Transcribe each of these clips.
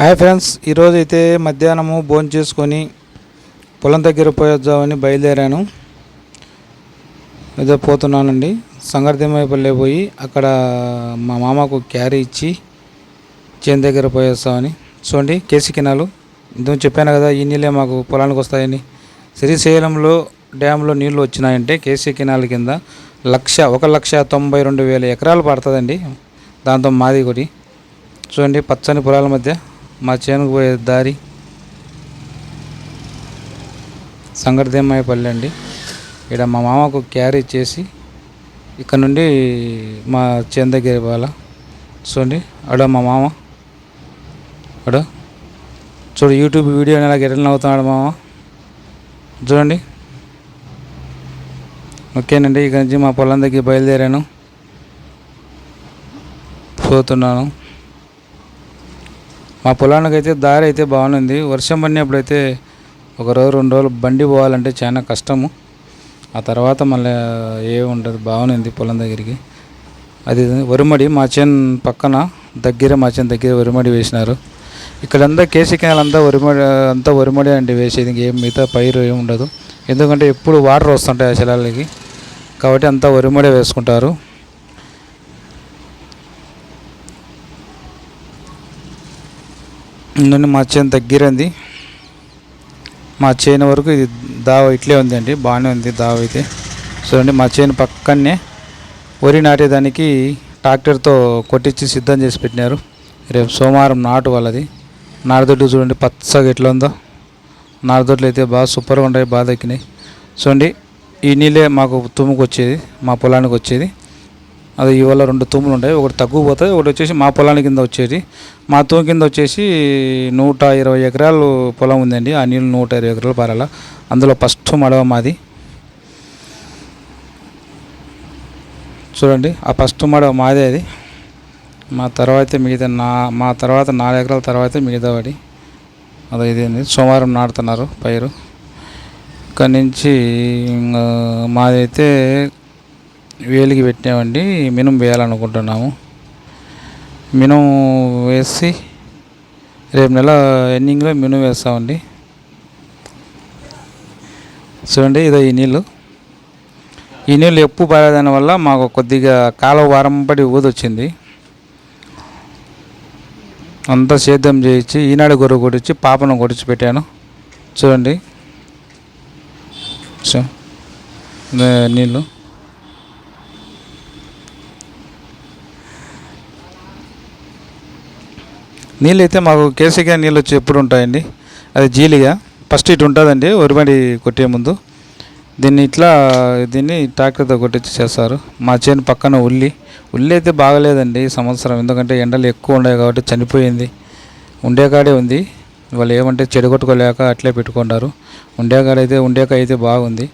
Hi friends ఈరోజు అయితే మధ్యాహ్నము భోజనం చేసుకొని పొలం దగ్గర పోయొద్దామని బయలుదేరాను. ఏదో పోతున్నానండి. సంగర్దిమైపల్లె పోయి అక్కడ మా మామకు క్యారీ ఇచ్చి చేను దగ్గర పోయేస్తామని చూడండి కేసీ కినాలు. ఇందుకు చెప్పాను కదా ఈ నీళ్ళే మాకు పొలానికి వస్తాయని. శ్రీశైలంలో డ్యాంలో నీళ్ళు వచ్చినాయంటే కేసీ కినాల కింద లక్ష ఒక లక్ష తొంభై రెండు వేల ఎకరాలు పడుతుందండి. దాంతో మాది ఒకటి. చూడండి పచ్చని పొలాల మధ్య మా చేనుకు పోయే దారి. సంగర్దేమయ్య పల్లె అండి. ఇక్కడ మా మామకు క్యారీ ఇచ్చేసి ఇక్కడ నుండి మా చేను దగ్గర పోవాల చూడండి అడ మా మామ. అడ. చూడు యూట్యూబ్ వీడియో ఎలా ఎట్లా అవుతున్నాడు మామ. చూడండి. ఓకేనండి ఇక నుంచి మా పొలం దగ్గర బయలుదేరాను. పోతున్నాను. మా పొలానికి అయితే దారి అయితే బాగుంది. వర్షం పడినప్పుడైతే ఒక రోజు రెండు రోజులు బండి పోవాలంటే చాలా కష్టము. ఆ తర్వాత మళ్ళీ ఏ ఉండదు బాగుంది పొలం దగ్గరికి. అది వరిమడి మా చేను పక్కన దగ్గర మా చేను దగ్గర వరిమడి వేసినారు. ఇక్కడంతా కేసీ కెనాల్ అంతా వరిమడి అంతా వరిమడి అంటే వేసేది. ఇంకేం మిగతా పైరు ఏమి ఉండదు. ఎందుకంటే ఎప్పుడు వాటర్ వస్తుంటాయి ఆ శిలాలకి. కాబట్టి అంతా వరిమడే వేసుకుంటారు. నుండి మా చేను దగ్గరంది. మా చేను వరకు ఇది దావ ఇట్లే ఉందండి బాగానే ఉంది దావ అయితే. చూడండి మా చేను పక్కనే వరి నాటేదానికి ట్రాక్టర్తో కొట్టించి సిద్ధం చేసి పెట్టినారు. రేపు సోమవారం నాటు వాళ్ళది. నాటుదొడ్డు చూడండి పచ్చగా ఎట్లా ఉందో. నాటుదొడ్లు అయితే బాగా సూపర్గా ఉన్నాయి బాగా దక్కినాయి. చూడండి ఈ నీళ్ళే మాకు తుమ్ముకు వచ్చేది మా పొలానికి వచ్చేది. అది ఇవాళ రెండు తుమ్ములు ఉంటాయి. ఒకటి తగ్గు పోతుంది ఒకటి వచ్చేసి మా పొలానికి కింద వచ్చేది. మా తూము కింద వచ్చేసి నూట ఇరవై ఎకరాలు పొలం ఉందండి. ఆ నీళ్ళు నూట ఇరవై ఎకరాలు పారాల. అందులో ఫస్ట్ మడవ మాది. చూడండి ఆ ఫస్ట్ మడవ మాదే అది. మా తర్వాత మిగతా నా మా తర్వాత నాలుగు ఎకరాల తర్వాత మిగతా వాడి అదే ఇదేంది సోమవారం నాటుతున్నారు పైరు. ఇక్కడి నుంచి మాదైతే వేలికి పెట్టామండి. మినుము వేయాలనుకుంటున్నాము. మినుము వేసి రేపు నెల ఎండింగ్లో మినుము వేస్తామండి. చూడండి ఇదో ఈ నీళ్ళు. ఈ నీళ్ళు ఎక్కువ పారేదాని వల్ల మాకు కొద్దిగా కాలువ వారం పడి ఊదొచ్చింది. అంతా సేద్యం చేయించి ఈనాడు గొర్రె కొట్టించి పాపను కొడిచి పెట్టాను. చూడండి. నీళ్ళు. నీళ్ళు అయితే మాకు కేసీగా నీళ్ళు వచ్చి ఎప్పుడు ఉంటాయండి? అది జీలిగా. ఫస్ట్ ఇటు ఉంటుందండి ఒరిమడి కొట్టే ముందు. దీన్ని ఇట్లా దీన్ని ట్రాక్టర్తో కొట్టించి చేస్తారు. మా చేను పక్కన ఉల్లి. ఉల్లి అయితే బాగలేదండి ఈ సంవత్సరం ఎందుకంటే ఎండలు ఎక్కువ ఉన్నాయి కాబట్టి చనిపోయింది. ఉండే కాడే ఉంది. వాళ్ళు ఏమంటే చెడగొట్టుకోలేక అట్లే పెట్టుకున్నారు. ఉండేకాడ అయితే ఉండేక అయితే బాగుంది.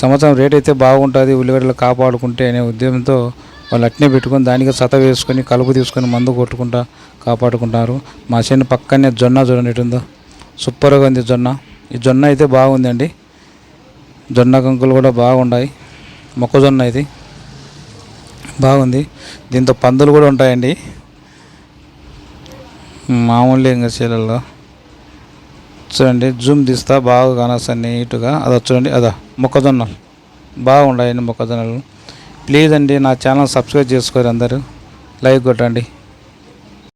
సంవత్సరం రేట్ అయితే బాగుంటుంది ఉల్లిగడ్డలు కాపాడుకుంటే అనే ఉద్యమంతో వాళ్ళు అట్నే పెట్టుకొని దానికి సత వేసుకొని కలుపు తీసుకొని మందు కొట్టుకుంటా కాపాడుకుంటారు. మా చేను పక్కనే జొన్న చూడండి ఎటుందో సూపర్గా ఉంది జొన్న. ఈ జొన్న అయితే బాగుందండి. జొన్న కంకులు కూడా బాగున్నాయి మొక్కజొన్న ఇది. బాగుంది. దీంతో పందులు కూడా ఉంటాయండి. మామూలు ఇంకా చూడండి జూమ్ తీస్తా బాగా కానొస్తాయి నీట్గా. అదో చూడండి అదా మొక్కజొన్నలు బాగున్నాయండి మొక్కజొన్నలు ప్లీజ్ అండి నా ఛానల్ సబ్స్క్రైబ్ చేసుకోరు అందరూ. లైక్ కొట్టండి.